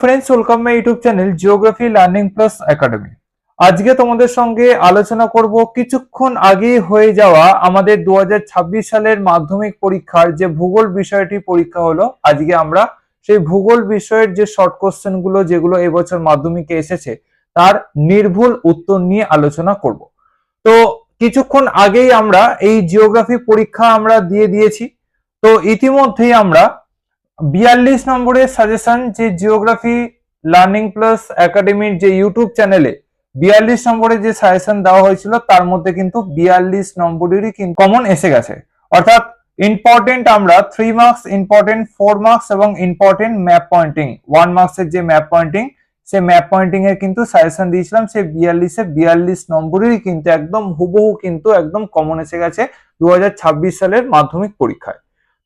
Friends welcome my YouTube channel geography learning plus academy আজকে তোমাদের সঙ্গে আলোচনা করব কিছুক্ষণ আগেই হয়ে যাওয়া আমাদের দু হাজার ছাব্বিশ সালের মাধ্যমিক পরীক্ষার যে ভূগোল বিষয়টি পরীক্ষা হলো। আজকে আমরা সেই ভূগোল বিষয়ের যে শর্ট কোশ্চেনগুলো যেগুলো এবছর মাধ্যমিকে এসেছে, তার নির্ভুল উত্তর নিয়ে আলোচনা করব। তো কিছুক্ষণ আগেই আমরা এই জিওগ্রাফি পরীক্ষা আমরা দিয়ে দিয়েছি। তো ইতিমধ্যেই আমরা বিয়াল্লিশ নম্বরের সাজেশন যে জিওগ্রাফি লার্নিং প্লাস একাডেমির যে ইউটিউব চ্যানেলে বিয়াল্লিশ নম্বরে যে সাজেশন দেওয়া হয়েছিল, তার মধ্যে কিন্তু বিয়াল্লিশ নম্বরেরই কিন্তু কমন এসে গেছে। অর্থাৎ ইম্পর্টেন্ট আমরা three marks important four marks এবং ইম্পর্টেন্ট ম্যাপ পয়েন্টিং ওয়ান মার্কসের যে ম্যাপ পয়েন্টিং সে ম্যাপ পয়েন্টিং এর কিন্তু সাজেশন দিয়েছিলাম। সে বিয়াল্লিশে বিয়াল্লিশ নম্বরেরই কিন্তু একদম হুবহু কিন্তু একদম কমন এসে গেছে দু হাজার ছাব্বিশ সালের মাধ্যমিক পরীক্ষায়।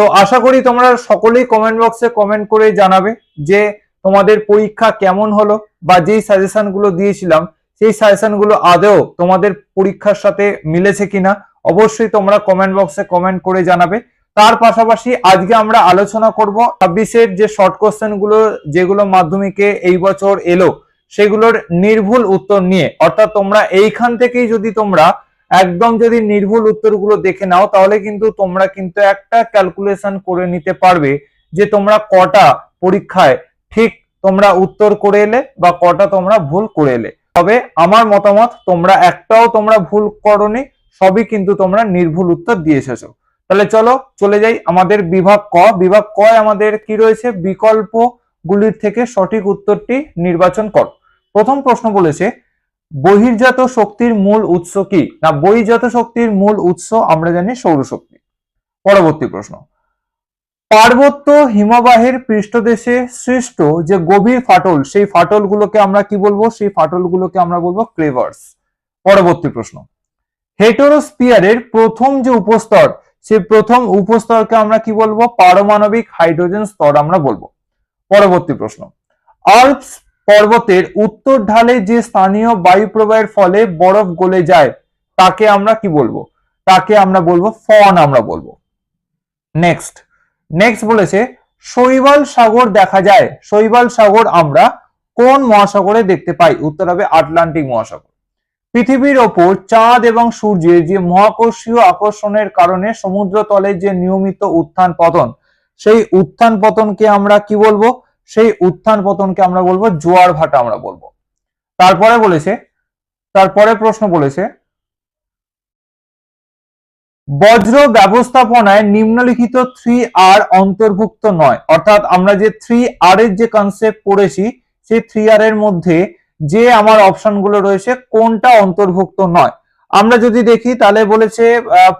তো আশা করি তোমরা সকলেই কমেন্ট বক্সে কমেন্ট করে জানাবে যে তোমাদের পরীক্ষা কেমন হলো বা যেই সাজেশনগুলো দিয়েছিলাম, সেই সাজেশনগুলো আদৌ তোমাদের পরীক্ষার সাথে মিলেছে কিনা অবশ্যই তোমরা কমেন্ট বক্সে কমেন্ট করে জানাবে। তার পাশাপাশি আজকে আমরা আলোচনা করব ছাব্বিশের যে শর্ট কোশ্চেনগুলো, যেগুলো মাধ্যমিকে এই বছর এলো, সেগুলোর নির্ভুল উত্তর নিয়ে। অর্থাৎ তোমরা এইখান থেকেই যদি তোমরা একদম যদি নির্ভুল উত্তরগুলো দেখে নাও, তাহলে কিন্তু তোমরা কিন্তু একটা ক্যালকুলেশন করে নিতে পারবে যে তোমরা কটা পরীক্ষায় ঠিক তোমরা উত্তর করে এলে বা কটা তোমরা ভুল করে এলে। তবে আমার মতামত, তোমরা একটাও তোমরা ভুল করনি, সবই কিন্তু তোমরা নির্ভুল উত্তর দিয়ে এসেছ। তাহলে চলো, চলে যাই আমাদের বিভাগ ক। বিভাগ ক আমাদের কি রয়েছে? বিকল্প গুলির থেকে সঠিক উত্তরটি নির্বাচন কর। প্রথম প্রশ্ন বলেছে বহির্জাত শক্তির মূল উৎস কি? না, বহির্জাত শক্তির মূল উৎস আমরা জানি সৌরশক্তি। পরবর্তী প্রশ্ন। পার্বত্য হিমবাহের পৃষ্ঠদেশে সৃষ্ট যে গভীর ফাটল, সেই ফাটলগুলোকে আমরা কি বলব? সেই ফাটলগুলোকে আমরা বলব ক্লেভার্স। পরবর্তী প্রশ্ন। হেটোরোস্পিয়ারের প্রথম যে উপস্তর, সেই প্রথম উপস্তরকে আমরা কি বলব? পারমাণবিক হাইড্রোজেন স্তর আমরা বলব। পরবর্তী প্রশ্ন। আল্পস পর্বতের উত্তর ঢালে যে স্থানীয় বায়ু প্রবাহের ফলে বরফ গলে যায়, তাকে আমরা কি বলব? তাকে আমরা বলব ফন আমরা বলব। নেক্সট নেক্সট বলেছে, শৈবাল সাগর দেখা যায়। শৈবাল সাগর আমরা কোন মহাসাগরে দেখতে পাই? উত্তর হবে আটলান্টিক মহাসাগর। পৃথিবীর ওপর চাঁদ এবং সূর্যের যে মহাকর্ষীয় আকর্ষণের কারণে সমুদ্র তলে যে নিয়মিত উত্থান পতন, সেই উত্থান পতনকে আমরা কি বলব? সেই উত্থান পতনকে আমরা বলব, জোয়ার ভাটা আমরা বলব। তারপরে বলেছে, তারপরে প্রশ্ন বলেছে, বজ্র ব্যবস্থাপনায় নিম্নলিখিত থ্রি আর অন্তর্ভুক্ত নয়। অর্থাৎ আমরা যে থ্রি আর এর যে কনসেপ্ট পড়েছি, সেই থ্রি আর এর মধ্যে যে আমার অপশনগুলো রয়েছে, কোনটা অন্তর্ভুক্ত নয়? আমরা যদি দেখি, তাহলে বলেছে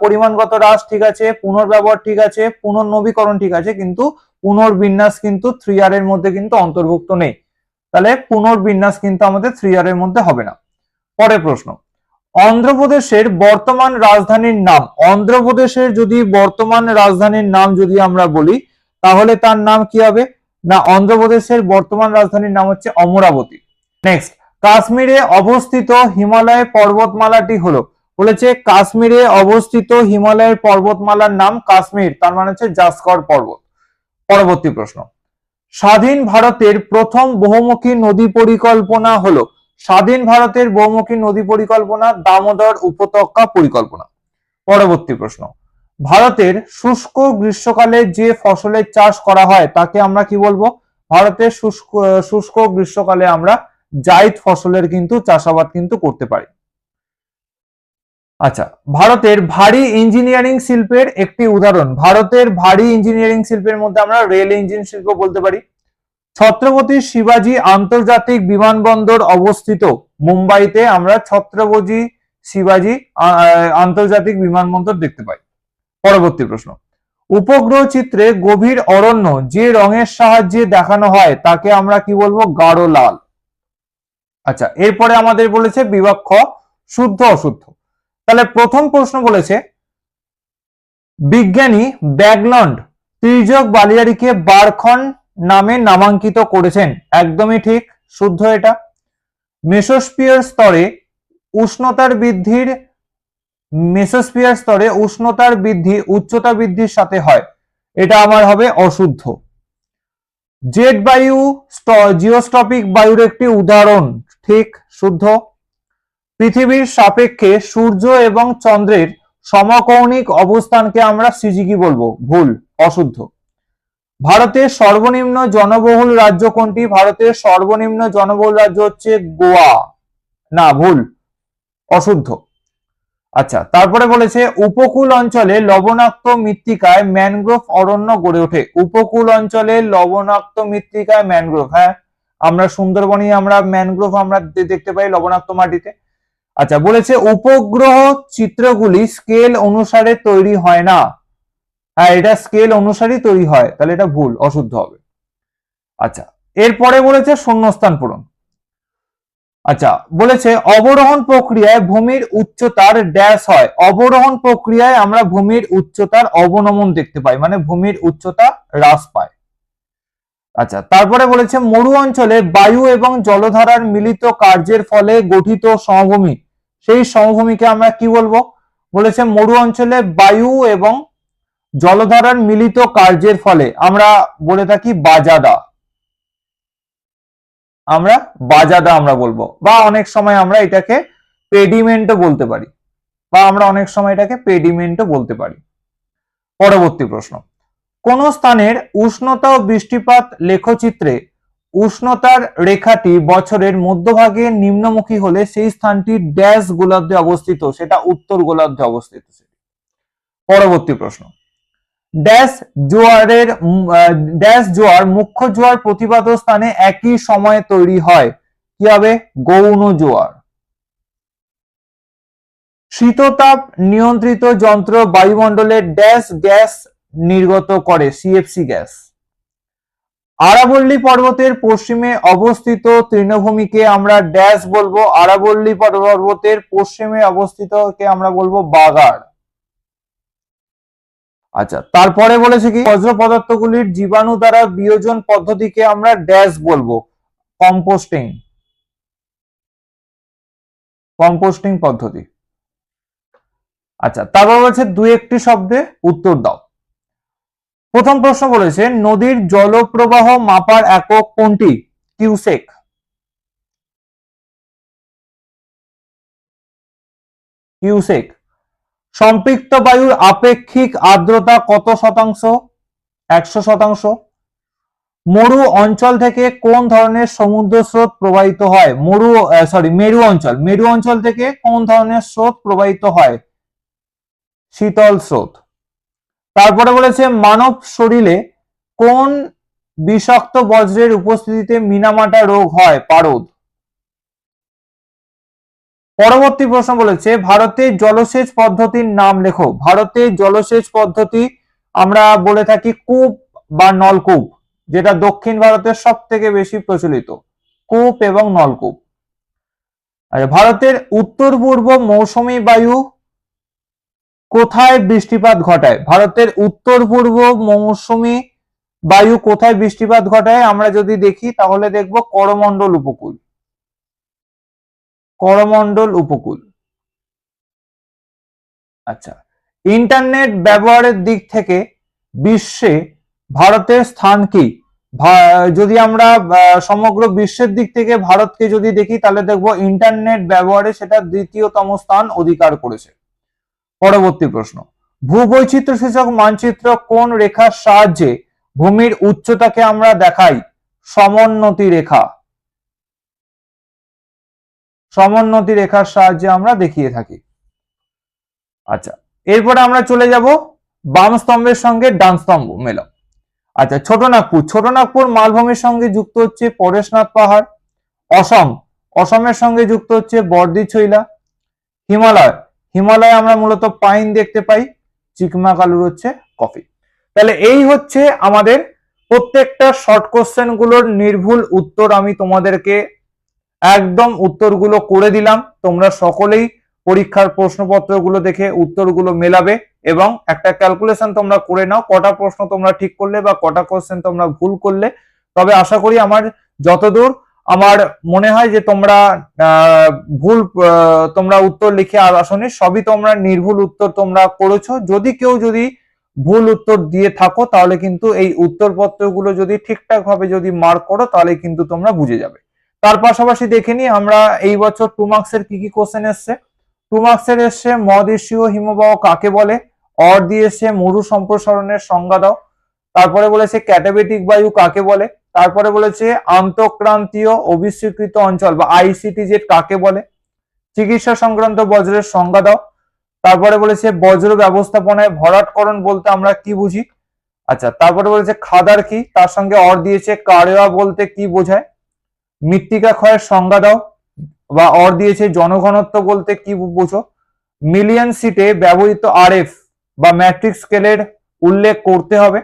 পরিমাণগত হ্রাস ঠিক আছে, পুনর্ব্যবহার ঠিক আছে, পুনর্নবীকরণ ঠিক আছে, কিন্তু পুনর্বিন্যাস কিন্তু থ্রি আর এর মধ্যে কিন্তু অন্তর্ভুক্ত নেই। তাহলে পুনর্বিন্যাস কিন্তু আমাদের থ্রি আর এর মধ্যে হবে না। পরের প্রশ্ন, অন্ধ্রপ্রদেশের বর্তমান রাজধানীর নাম, অন্ধ্রপ্রদেশের যদি বর্তমান রাজধানীর নাম যদি আমরা বলি, তাহলে তার নাম কি হবে? না, অন্ধ্রপ্রদেশের বর্তমান রাজধানীর নাম হচ্ছে অমরাবতী। নেক্সট কাশ্মীরে অবস্থিত হিমালয় পর্বতমালাটি হলো, বলেছে কাশ্মীরে অবস্থিত হিমালয়ের পর্বতমালার নাম কাশ্মীর, তার মানে হচ্ছে জাসকর পর্বত। পরবর্তী প্রশ্ন। স্বাধীন ভারতের প্রথম বহুমুখী নদী পরিকল্পনা হলো স্বাধীন ভারতের বহুমুখী নদী পরিকল্পনা দামোদর উপত্যকা পরিকল্পনা। পরবর্তী প্রশ্ন, ভারতের শুষ্ক গ্রীষ্মকালে যে ফসলের চাষ করা হয় তাকে আমরা কি বলব? ভারতের শুষ্ক শুষ্ক গ্রীষ্মকালে আমরা জায়দ ফসলের কিন্তু চাষাবাদ কিন্তু করতে পারি। আচ্ছা ভারতের ভারী ইঞ্জিনিয়ারিং শিল্পের একটি উদাহরণ। ভারতের ভারী ইঞ্জিনিয়ারিং শিল্পের মধ্যে আমরা রেল ইঞ্জিন শিল্প বলতে পারি। ছত্রপতি শিবাজি আন্তর্জাতিক বিমানবন্দর অবস্থিত মুম্বাইতে আমরা ছত্রপতি শিবাজি আন্তর্জাতিক বিমানবন্দর দেখতে পাই। পরবর্তী প্রশ্ন। উপগ্রহ চিত্রে গভীর অরণ্য যে রঙের সাহায্যে দেখানো হয়, তাকে আমরা কি বলব? গাঢ় লাল। আচ্ছা এরপরে আমাদের বলেছে খ শুদ্ধ অশুদ্ধ তাহলে প্রথম প্রশ্ন বলেছে, বিজ্ঞানী ব্যাগলন্ড ত্রিজক বালিয়ারিকে বারখন নামে নামাঙ্কিত করেছেন। একদমই ঠিক, শুদ্ধ এটা। মেসোস্পিয়ার স্তরে উষ্ণতার বৃদ্ধির মেসোস্পিয়ার স্তরে উষ্ণতার বৃদ্ধি, উচ্চতা বৃদ্ধির সাথে হয়। এটা আমার হবে অশুদ্ধ। জেট বায়ু জিওস্টপিক বায়ুর একটি উদাহরণ, ঠিক, শুদ্ধ। পৃথিবীর সাপেক্ষে সূর্য এবং চন্দ্রের সমকৌণিক অবস্থানকে আমরা সিজিকি বলব, ভুল, অশুদ্ধ। ভারতের সর্বনিম্ন জনবহুল রাজ্য কোনটি? ভারতের সর্বনিম্ন জনবহুল রাজ্য হচ্ছে গোয়া। না, ভুল, অশুদ্ধ। আচ্ছা তারপরে বলেছে, উপকূল অঞ্চলে লবণাক্ত মৃত্তিকায় ম্যানগ্রোভ অরণ্য গড়ে ওঠে। উপকূল অঞ্চলে লবণাক্ত মৃত্তিকায় ম্যানগ্রোভ হ্যাঁ? আমরা সুন্দরবনে আমরা ম্যানগ্রোভ আমরা দেখতে পাই লবণাক্ত মাটিতে। আচ্ছা বলেছে উপগ্রহ চিত্রগুলি স্কেল অনুসারে তৈরি হয় না। হ্যাঁ এটা স্কেল অনুসারেই তৈরি হয়, তাহলে এটা ভুল, অশুদ্ধ হবে। আচ্ছা এরপরে বলেছে শূন্যস্থান পূরণ। আচ্ছা বলেছে অবরোহণ প্রক্রিয়ায় ভূমির উচ্চতার ড্যাশ হয়। অবরোহণ প্রক্রিয়ায় আমরা ভূমির উচ্চতার অবনমন দেখতে পাই মানে ভূমির উচ্চতা হ্রাস পায়। আচ্ছা তারপরে বলেছে মরু অঞ্চলে বায়ু এবং জলধারার মিলিত কার্যের ফলে গঠিত সমভূমি। সেই সমভূমিকে আমরা কি বলব? বলেছে মরু অঞ্চলে বায়ু এবং জলধারার মিলিত কার্যের ফলে আমরা বলে থাকি বাজাদা। আমরা বাজাদা আমরা বলব বা অনেক সময় আমরা এটাকে পেডিমেন্টও বলতে পারি বা আমরা অনেক সময় এটাকে পেডিমেন্টও বলতে পারি। পরবর্তী প্রশ্ন। কোন স্থানের উষ্ণতা ও বৃষ্টিপাত লেখচিত্রে উষ্ণতার রেখাটি বছরের মধ্যভাগে নিম্নমুখী হলে সেই স্থানটি ড্যাশ গোলার্ধে অবস্থিত, সেটা উত্তর গোলার্ধে অবস্থিত পরবর্তী প্রশ্ন। ড্যাশ জোয়ারের ড্যাশ জোয়ার মুখ্য জোয়ার প্রতিপাদ স্থানে একই সময়ে তৈরি হয়। কি হবে? গৌণ জোয়ার। শীততাপ নিয়ন্ত্রিত যন্ত্র বায়ুমণ্ডলের ড্যাশ গ্যাস নির্গত করে সিএফসি গ্যাস। আরাবল্লী পর্বতের পশ্চিমে অবস্থিত তৃণভূমিকে আমরা ড্যাশ বলব। আরাবল্লী পর্বতের পশ্চিমে অবস্থিতকে আমরা বলব বাগার আচ্ছা তারপরে বলেছে কি, বজ্র পদার্থগুলির জীবাণু দ্বারা বিয়োজন পদ্ধতিকে আমরা ড্যাশ বলব। কম্পোস্টিং কম্পোস্টিং পদ্ধতি। আচ্ছা তারপর বলেছে দুই একটি শব্দে উত্তর দাও। প্রথম প্রশ্ন বলেছে, নদীর জলপ্রবাহ মাপার একক কোনটি? কিউসেক। কিউসেক। সম্পৃক্ত বায়ুর আপেক্ষিক আর্দ্রতা কত শতাংশ? একশো শতাংশ। মরু অঞ্চল থেকে কোন ধরনের সমুদ্র স্রোত প্রবাহিত হয়? মরু সরি মেরু অঞ্চল। মেরু অঞ্চল থেকে কোন ধরনের স্রোত প্রবাহিত হয়? শীতল স্রোত। তারপরে বলেছে, মানব শরীরে কোন বিষাক্ত বজ্রের উপস্থিতিতে মিনামাটা রোগ হয়? পারদ। পরবর্তী প্রশ্ন বলেছে ভারতের জলসেচ পদ্ধতির নাম লেখো। ভারতের জলসেচ পদ্ধতি আমরা বলে থাকি কূপ বা নলকূপ, যেটা দক্ষিণ ভারতের সব থেকে বেশি প্রচলিত। কূপ এবং নলকূপ। আচ্ছা ভারতের উত্তর পূর্ব মৌসুমী বায়ু কোথায় বৃষ্টিপাত ঘটায়? ভারতের উত্তর পূর্ব মৌসুমী বায়ু কোথায় বৃষ্টিপাত ঘটায়? আমরা যদি দেখি, তাহলে দেখব করমণ্ডল উপকূল। করমণ্ডল উপকূল। আচ্ছা ইন্টারনেট ব্যবহারের দিক থেকে বিশ্বে ভারতের স্থান কি? যদি আমরা সমগ্র বিশ্বের দিক থেকে ভারতকে যদি দেখি, তাহলে দেখব ইন্টারনেট ব্যবহারে সেটা দ্বিতীয়তম স্থান অধিকার করেছে। পরবর্তী প্রশ্ন। ভূবৈচিত্র সূচক মানচিত্র কোন রেখার সাহায্যে ভূমির উচ্চতাকে আমরা দেখাই? সমোন্নতি রেখা। সমোন্নতি রেখার সাহায্যে আমরা দেখিয়ে থাকি। আচ্ছা এরপরে আমরা চলে যাব বাম স্তম্ভের সঙ্গে ডান স্তম্ভ মেলাও। আচ্ছা ছোট নাগপুর ছোট নাগপুর মালভূমির সঙ্গে যুক্ত হচ্ছে পরেশনাথ পাহাড়। অসম। অসমের সঙ্গে যুক্ত হচ্ছে বর্দি ছইলা হিমালয়। হিমালয়ে আমরা মূলত পাইন দেখতে পাই চিকমাকালুর হচ্ছে কফি। তাহলে এই হচ্ছে আমাদের প্রত্যেকটা শর্ট কোশ্চেনগুলোর নির্ভুল উত্তর আমি তোমাদেরকে একদম উত্তরগুলো করে দিলাম। তোমরা সকলেই পরীক্ষার প্রশ্নপত্রগুলো দেখে উত্তরগুলো মেলাবে এবং একটা ক্যালকুলেশন তোমরা করে নাও, কটা প্রশ্ন তোমরা ঠিক করলে বা কটা কোশ্চেন তোমরা ভুল করলে। তবে আশা করি আমার যতদূর আমার মনে হয় যে তোমরা ভুল তোমরা উত্তর লিখে আসনি, সবই তোমরা নির্ভুল উত্তর তোমরা করেছ। যদি কেউ যদি ভুল উত্তর দিয়ে থাকো, তাহলে কিন্তু এই উত্তরপত্রগুলো যদি ঠিকঠাক ভাবে যদি মার্ক করো, তাহলে কিন্তু তোমরা বুঝে যাবে। তার পাশাপাশি দেখে নিই, আমরা এই বছর টু মার্কসের কি কি কোশ্চেন এসছে? টু মার্কসের এসছে, মহাদেশীয় হিমবাহ কাকে বলে? অর দিয়ে এসছে, মরু সম্প্রসারণের সংজ্ঞা দাও। তারপরে বলেছে, ক্যাটাবেটিক বায়ু কাকে বলে? তারপরে বলেছে আন্তঃক্রান্তীয় অবিস্বীকৃত অঞ্চল বা আইসিটি জেট কাকে বলে? চিকিৎসা সংক্রান্ত বজ্রের সংজ্ঞা দাও। তারপরে বলেছে বজ্র ব্যবস্থাপনায় ভরাটকরণ বলতে আমরা কি বুঝি? আচ্ছা তারপরে বলেছে খাদার কি? তার সঙ্গে অর দিয়েছে কারেওয়া বলতে কি বোঝায়? মৃত্তিকা ক্ষয়ের সংজ্ঞা দাও বা অর দিয়েছে জনঘনত্ব বলতে কি বোঝো? মিলিয়ন সিটে ব্যবহৃত আরএফ বা ম্যাট্রিক স্কেলের উল্লেখ করতে হবে।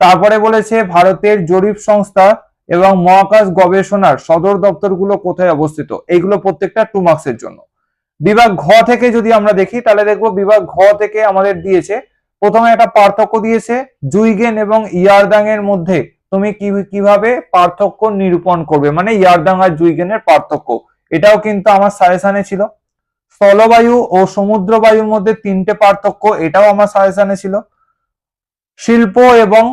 তারপরে বলেছে ভারতের জরিপ সংস্থা এবং মহাকাশ গবেষণার সদর দপ্তরগুলো কোথায় অবস্থিত? এইগুলো প্রত্যেকটা টু মার্কসের জন্য। বিভাগ ঘ থেকে যদি আমরা দেখি, তাহলে দেখব বিভাগ ঘ থেকে আমাদের দিয়েছে, প্রথমে একটা পার্থক্য দিয়েছে, জুইগেন এবং ইয়ারদাং এর মধ্যে তুমি কি, কীভাবে পার্থক্য নিরূপণ করবে? মানে ইয়ারদাং আর জুইগেনের পার্থক্য। এটাও কিন্তু আমার সাজেশনে ছিল। স্থলবায়ু ও সমুদ্র বায়ুর মধ্যে তিনটে পার্থক্য, এটাও আমার সাজেশনে ছিল। শিল্প এবং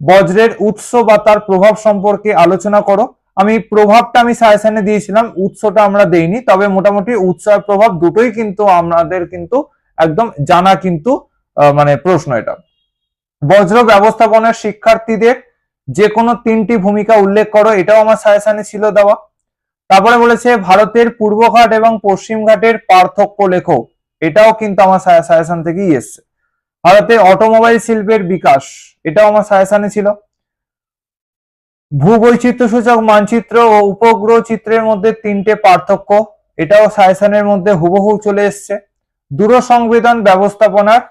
বজ্রের উৎস বা তার প্রভাব সম্পর্কে আলোচনা করো। আমি প্রভাবটা আমি সাজেশনে দিয়েছিলাম, উৎসটা আমরা দেইনি, তবে মোটামুটি উৎস আর প্রভাব দুটোই কিন্তু আমাদের কিন্তু একদম জানা কিন্তু মানে প্রশ্ন এটা। বজ্র ব্যবস্থাপনার শিক্ষার্থীদের যে কোনো তিনটি ভূমিকা উল্লেখ করো, এটাও আমার সাজেশনে ছিল দেওয়া। তারপরে বলেছে, ভারতের পূর্বঘাট এবং পশ্চিম ঘাটের পার্থক্য লেখো, এটাও কিন্তু আমার সাজেশন থেকেই এসছে। ভারতে অটোমোবাইল শিল্পের বিকাশ, এটাও আমার সাজেশনে ছিল। ভূবৈচিত্র্য সূচক মানচিত্র ও উপগ্রহ চিত্রের মধ্যে তিনটে পার্থক্য, এটাও সাজেশনের মধ্যে হুবহু চলে এসছে। দূরসংবেদন ব্যবস্থাপনার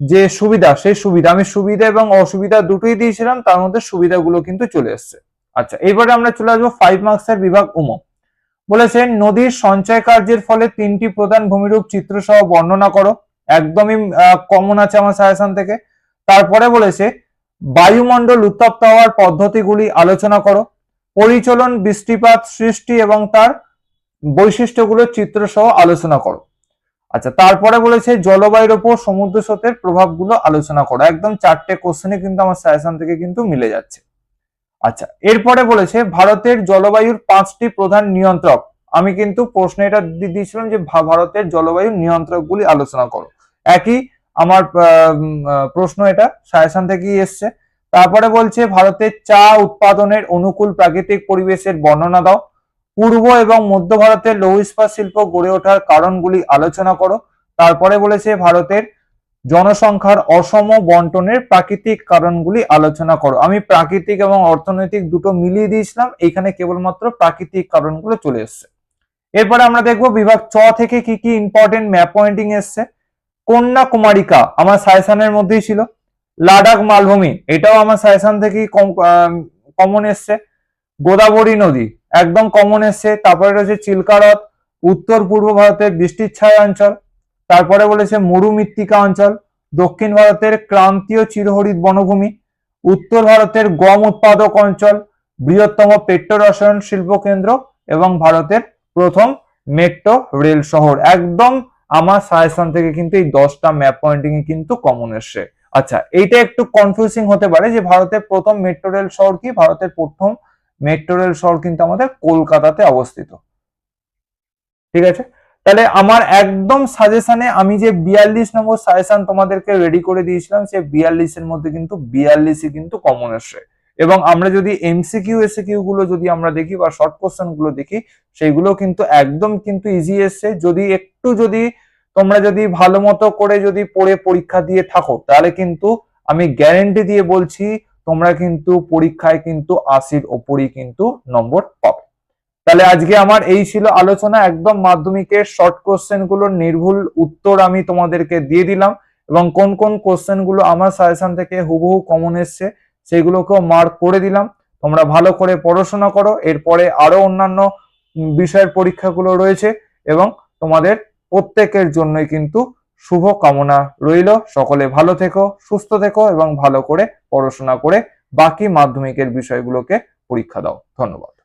যে সুবিধা, সেই সুবিধা, আমি সুবিধা এবং অসুবিধা দুটোই দিয়েছিলাম, তার মধ্যে সুবিধাগুলো কিন্তু চলে এসছে। আচ্ছা এবারে আমরা চলে আসব ফাইভ মার্কসের বিভাগ উম। বলেছেন, নদীর সঞ্চয় কার্যের ফলে তিনটি প্রধান ভূমিরূপ চিত্র সহ বর্ণনা করো। একদমই কমন আছে আমার সাজেশন থেকে। তারপরে বলেছে, বায়ুমণ্ডল উত্তপ্ত হওয়ার পদ্ধতিগুলি আলোচনা করো। পরিচলন, বৃষ্টিপাত, সৃষ্টি এবং তার বৈশিষ্ট্যগুলোর চিত্র সহ আলোচনা করো। আচ্ছা তারপরে বলেছে, জলবায়ুর ওপর সমুদ্র স্রোতের প্রভাবগুলো আলোচনা করো। একদম চারটে কোশ্চেনে কিন্তু আমার সাজেশন থেকে কিন্তু মিলে যাচ্ছে। আচ্ছা এরপরে বলেছে, ভারতের জলবায়ুর পাঁচটি প্রধান নিয়ন্ত্রক। আমি কিন্তু প্রশ্ন এটা দিয়েছিলাম যে ভারতের জলবায়ু নিয়ন্ত্রকগুলি আলোচনা করো। একই আমার প্রশ্ন এটা, সাজেশন থেকেই এসছে। তারপরে বলছে, ভারতের চা উৎপাদনের অনুকূল প্রাকৃতিক পরিবেশের বর্ণনা দাও। পূর্ব এবং মধ্য ভারতের লৌহ ইস্পাত শিল্প গড়ে ওঠার কারণগুলি আলোচনা করো। তারপরে বলেছে, ভারতের জনসংখ্যার অসম বন্টনের প্রাকৃতিক কারণগুলি আলোচনা করো। আমি প্রাকৃতিক এবং অর্থনৈতিক দুটো মিলিয়ে দিয়েছিলাম, এখানে কেবলমাত্র প্রাকৃতিক কারণগুলো চলে এসছে। এরপরে আমরা দেখব, বিভাগ চ থেকে কি কি ইম্পর্টেন্ট ম্যাপ পয়েন্টিং এসছে। কন্যাকুমারিকা আমার সাজেশনের মধ্যেই ছিল। লাদাখ মালভূমি, এটাও আমার সাজেশন থেকেই কমন এসছে। গোদাবরী নদী, একদম কমন এসছে। তারপরে রয়েছে চিল্কারত উত্তর পূর্ব ভারতের বৃষ্টির ছায়া অঞ্চল। তারপরে বলেছে মরুমৃত্তিকা অঞ্চল। দক্ষিণ ভারতের ক্রান্তীয় চিরহরিত বনভূমি। উত্তর ভারতের গম উৎপাদক অঞ্চল। বৃহত্তম পেট্রো রসায়ন শিল্প কেন্দ্র এবং ভারতের প্রথম মেট্রো রেল শহর। একদম আমার সাজেশন থেকে কিন্তু এই দশটা ম্যাপ পয়েন্টিং এ কিন্তু কমন এসছে। আচ্ছা এইটা একটু কনফিউজিং হতে পারে যে ভারতের প্রথম মেট্রো রেল শহর কি? ভারতের প্রথম মেট্রো রেল শহর কিন্তু আমাদের কলকাতাতে অবস্থিত। ঠিক আছে? তাহলে আমার একদম সাজেশনে আমি যে বিয়াল্লিশ নম্বর সাজেশন তোমাদেরকে রেডি করে দিয়েছিলাম, সে বিয়াল্লিশের মধ্যে কিন্তু বিয়াল্লিশই কিন্তু কমন এসছে। এবং আমরা যদি এমসিকিউ এসিকিউ গুলো যদি আমরা দেখি বা শর্ট কোশ্চেনগুলো দেখি সেইগুলো কিন্তু একদম কিন্তু ইজি এসছে যদি একটু যদি তোমরা যদি ভালো মতো করে যদি পড়ে পরীক্ষা দিয়ে থাকো, তাহলে কিন্তু আমি গ্যারেন্টি দিয়ে বলছি তোমরা কিন্তু পরীক্ষায় কিন্তু আশির ওপরই কিন্তু নম্বর পাবে। তাহলে আজকে আমার এই ছিল আলোচনা। একদম মাধ্যমিকের শর্ট কোশ্চেনগুলোর নির্ভুল উত্তর আমি তোমাদেরকে দিয়ে দিলাম এবং কোন কোন কোশ্চেনগুলো আমার সাজেশন থেকে হুবহু কমন এসছে সেগুলোকেও মার্ক করে দিলাম। তোমরা ভালো করে পড়াশোনা করো। এরপরে আরও অন্যান্য বিষয়ের পরীক্ষাগুলো রয়েছে এবং তোমাদের প্রত্যেকের জন্যই কিন্তু শুভ কামনা রইল। সকলে ভালো থেকো, সুস্থ থেকো এবং ভালো করে পড়াশোনা করে বাকি মাধ্যমিকের বিষয়গুলোকে পরীক্ষা দাও। ধন্যবাদ।